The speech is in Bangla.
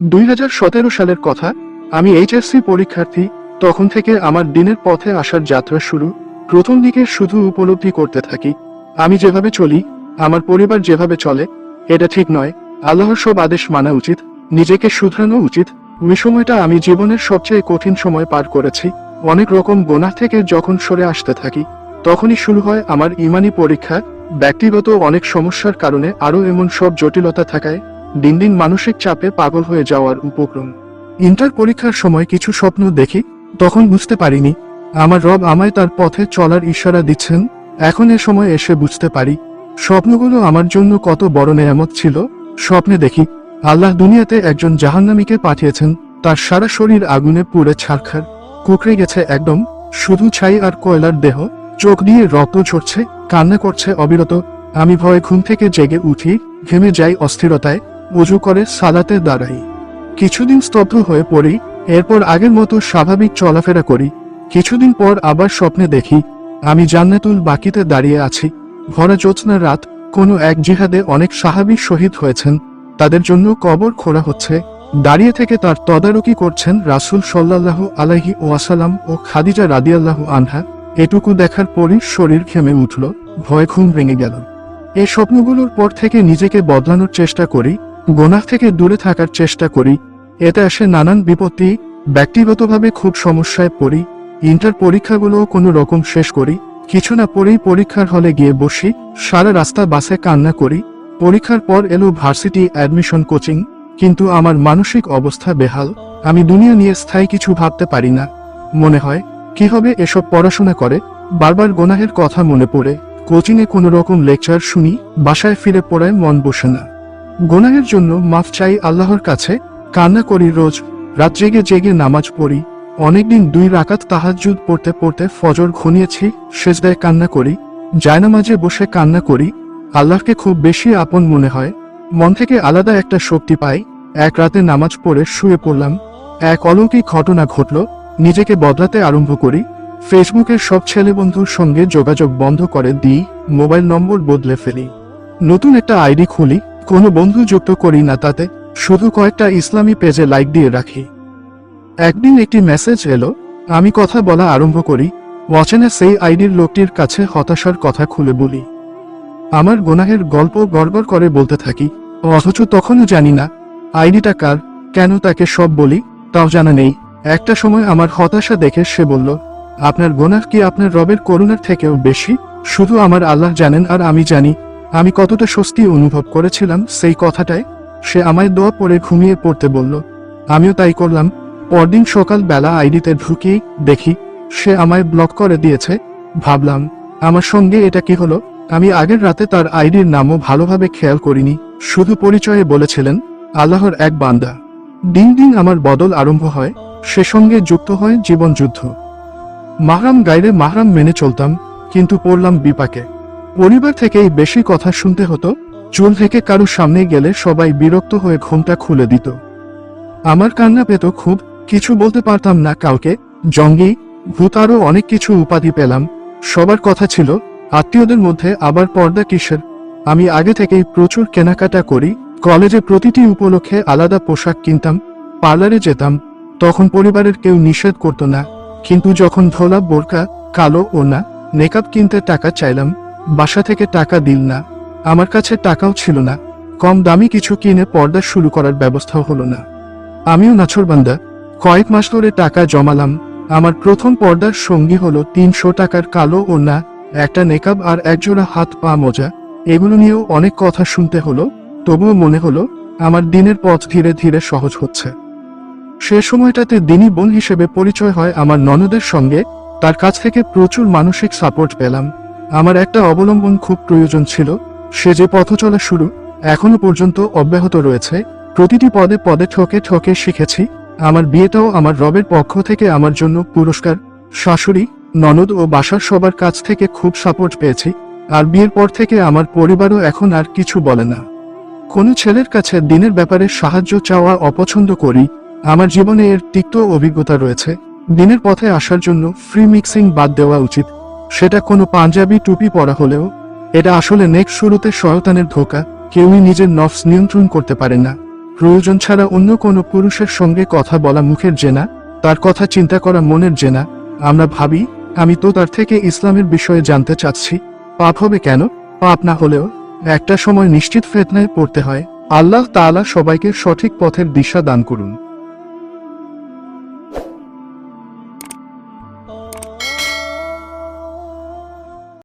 দুই হাজার সতেরো সালের কথা, আমি এইচএসসি পরীক্ষার্থী, তখন থেকে আমার দিনের পথে আসার যাত্রা শুরু। প্রথম দিকে শুধু উপলব্ধি করতে থাকি। আমি যেভাবে চলি, আমার পরিবার যেভাবে চলে, এটা ঠিক নয়। আল্লাহর সব আদেশ মানা উচিত, নিজেকে শুধরানো উচিত। ওই সময়টা আমি জীবনের সবচেয়ে কঠিন সময় পার করেছি। অনেক রকম গোনা থেকে যখন সরে আসতে থাকি, তখনই শুরু হয় আমার ইমানি পরীক্ষা। ব্যক্তিগত অনেক সমস্যার কারণে আরও এমন সব জটিলতা থাকায় দিন দিন মানসিক চাপে পাগল হয়ে যাওয়ার উপক্রম। ইন্টার পরীক্ষার সময় কিছু স্বপ্ন দেখি, তখন বুঝতে পারিনি, আমার রব আমায় তার পথে চলার ইশারা দিচ্ছেন, এখন এ সময় এসে বুঝতে পারি, স্বপ্নগুলো আমার জন্য কত বড় নেয়ামত ছিল, স্বপ্নে দেখি, আল্লাহ দুনিয়াতে একজন জাহান্নামীকে পাঠিয়েছেন, তার সারা শরীর আগুনে পুড়ে ছারখার, কুকড়ে গেছে একদম, শুধু ছাই আর কয়লার দেহ, চোখ দিয়ে রক্ত ঝরছে, কান্না করছে অবিরত, আমি ভয়ে ঘুম থেকে জেগে উঠি, ঘেমে যাই অস্থিরতায় উজু করে সালাতে দাঁড়াই কিছুদিন স্তব্ধ হয়ে পড়ি, এরপর আগের মতো স্বাভাবিক চলাফেরা করি। কিছুদিন পর আবার স্বপ্নে দেখি, আমি জান্নাতুল বাকিতে দাঁড়িয়ে আছি। ভরা জ্যোৎস্নার রাত, কোনো এক জিহাদে অনেক সাহাবী শহীদ হয়েছেন। তাদের জন্য কবর খোঁড়া হচ্ছে। দাঁড়িয়ে থেকে তার তদারকি করছেন রাসূল সাল্লাল্লাহু আলাইহি ওয়াসাল্লাম ও খাদিজা রাদিয়াল্লাহু আনহা। এটুকু দেখার পরই শরীর ঘেমে উঠল, ভয় ঘুম ভেঙে গেল। এই স্বপ্নগুলোর পর থেকে নিজেকে বদলানোর চেষ্টা করি গোনাহ থেকে দূরে থাকার চেষ্টা করি, এতে আসে নানান বিপত্তি, ব্যক্তিগতভাবে খুব সমস্যায় পড়ি, ইন্টার পরীক্ষাগুলো কোনো রকম শেষ করি, কিছু না পরেই পরীক্ষার হলে গিয়ে বসি, সারা রাস্তা বাসে কান্না করি, পরীক্ষার পর এলো ভার্সিটি অ্যাডমিশন কোচিং, কিন্তু আমার মানসিক অবস্থা বেহাল, আমি দুনিয়া নিয়ে স্থায়ী কিছু ভাবতে পারি না, মনে হয়, কি হবে এসব পড়াশোনা করে, বারবার গোনাহের কথা মনে পড়ে, কোচিংয়ে কোনো রকম লেকচার শুনি, বাসায় ফিরে পড়ায় মন বসে না। গোনাহের জন্য মাফ চাই আল্লাহর কাছে, কান্না করি রোজ, রাত জেগে জেগে নামাজ পড়ি, অনেকদিন দুই রাকাত তাহাজ্জুদ পড়তে পড়তে ফজর ঘনিয়েছি সেজদায় কান্না করি, জায়নামাজে বসে কান্না করি, আল্লাহকে খুব বেশি আপন মনে হয়, মন থেকে আলাদা একটা শক্তি পাই, এক রাতে নামাজ পড়ে শুয়ে পড়লাম, এক অলৌকিক ঘটনা ঘটল, নিজেকে বদলাতে আরম্ভ করি, ফেসবুকের সব ছেলে বন্ধুর সঙ্গে যোগাযোগ বন্ধ করে দিই, মোবাইল নম্বর বদলে ফেলি, নতুন একটা আইডি খুলি কোনো বন্ধু যুক্ত করি না তাতে, শুধু কয়েকটা ইসলামী পেজে লাইক দিয়ে রাখি। একদিন একটি মেসেজ এলো, আমি কথা বলা আরম্ভ করি অচেনা সেই আইডির লোকটির কাছে হতাশার কথা খুলে বলি। আমার গোনাহের গল্প গড়বড় করে বলতে থাকি, অথচ তখনও জানি না, আইডিটা কার, কেন তাকে সব বলি, তাও জানা নেই। একটা সময় আমার হতাশা দেখে সে বলল, আপনার গোনাহ কি আপনার রবের করুণার থেকেও বেশি? শুধু আমার আল্লাহ জানেন আর আমি জানি। আমি কতটা স্বস্তি অনুভব করেছিলাম সেই কথাটায় সে আমায় দোয়া পরে ঘুমিয়ে পড়তে বলল। আমিও তাই করলাম। পরদিন সকাল বেলা আইডিতে ঢুকিয়ে দেখি সে আমায় ব্লক করে দিয়েছে। ভাবলাম, আমার সঙ্গে এটা কি হলো? আমি আগের রাতে তার আইডির নামও ভালোভাবে খেয়াল করিনি। শুধু পরিচয়ে বলেছিলেন, আল্লাহর এক বান্দা। দিন দিন আমার বদল আরম্ভ হয়, সে সঙ্গে যুক্ত হয় জীবন যুদ্ধ মাহরাম গাইরে মাহরাম মেনে চলতাম, কিন্তু পড়লাম বিপাকে। পরিবার থেকেই বেশি কথা শুনতে হতো। চুল থেকে কারও সামনে গেলে সবাই বিরক্ত হয়ে ঘুমটা খুলে দিত। আমার কান্না পেত খুব, কিছু বলতে পারতাম না কাউকে। জঙ্গি, ভূত আরও অনেক কিছু উপাধি পেলাম। সবার কথা ছিল, আত্মীয়দের মধ্যে আবার পর্দা কিসের? আমি আগে থেকেই প্রচুর কেনাকাটা করি, কলেজে প্রতিটি উপলক্ষে আলাদা পোশাক কিনতাম, পার্লারে যেতাম, তখন পরিবারের কেউ নিষেধ করত না। কিন্তু যখন ধোলা, বোরকা, কালো ও না, মেকআপ কিনতে টাকা চাইলাম বাসা থেকে টাকা দিল না। আমার কাছে টাকাও ছিল না। কম দামি কিছু কিনে পর্দা শুরু করার ব্যবস্থাও হলো না। আমিও নাছরবান্দা। কয়েক মাস ধরে টাকা জমালাম। আমার প্রথম পর্দার সঙ্গী হলো তিনশো টাকার কালো ওড়না, একটা নেকাব আর একজোড়া হাত পা মোজা। এগুলো নিয়েও অনেক কথা শুনতে হলো। তবুও মনে হলো, আমার দিনের পথ ধীরে ধীরে সহজ হচ্ছে। সে সময়টাতে দিনী বোন হিসেবে পরিচয় হয় আমার ননদের সঙ্গে। তার কাছ থেকে প্রচুর মানসিক সাপোর্ট পেলাম। আমার একটা অবলম্বন খুব প্রয়োজন ছিল। সে যে পথ চলা শুরু, এখনও পর্যন্ত অব্যাহত রয়েছে। প্রতিটি পদে পদে ঠকে ঠকে শিখেছি। আমার বিয়েটাও আমার রবের পক্ষ থেকে আমার জন্য পুরস্কার। শাশুড়ি, ননদ ও বাসার সবার কাছ থেকে খুব সাপোর্ট পেয়েছি। আর বিয়ের পর থেকে আমার পরিবারও এখন আর কিছু বলে না। কোনো ছেলের কাছে দিনের ব্যাপারে সাহায্য চাওয়া অপছন্দ করি। আমার জীবনে এর তিক্ত অভিজ্ঞতা রয়েছে। দিনের পথে আসার জন্য ফ্রি মিক্সিং বাদ দেওয়া উচিত। সেটা কোনো পাঞ্জাবি টুপি পরা হলেও, এটা আসলে নেক শুরুতে শয়তানের ধোকা, কেউই নিজের নফস নিয়ন্ত্রণ করতে পারে না। প্রয়োজন ছাড়া অন্য কোনো পুরুষের সঙ্গে কথা বলা মুখের জেনা, তার কথা চিন্তা করা মনের জেনা। আমরা ভাবি, আমি তো তার থেকে ইসলামের বিষয়ে জানতে চাচ্ছি। পাপ হবে কেন? পাপ না হলেও, একটা সময় নিশ্চিত ফেতনায় পড়তে হয়। আল্লাহ তাআলা সবাইকে সঠিক পথের দিশা দান করুন।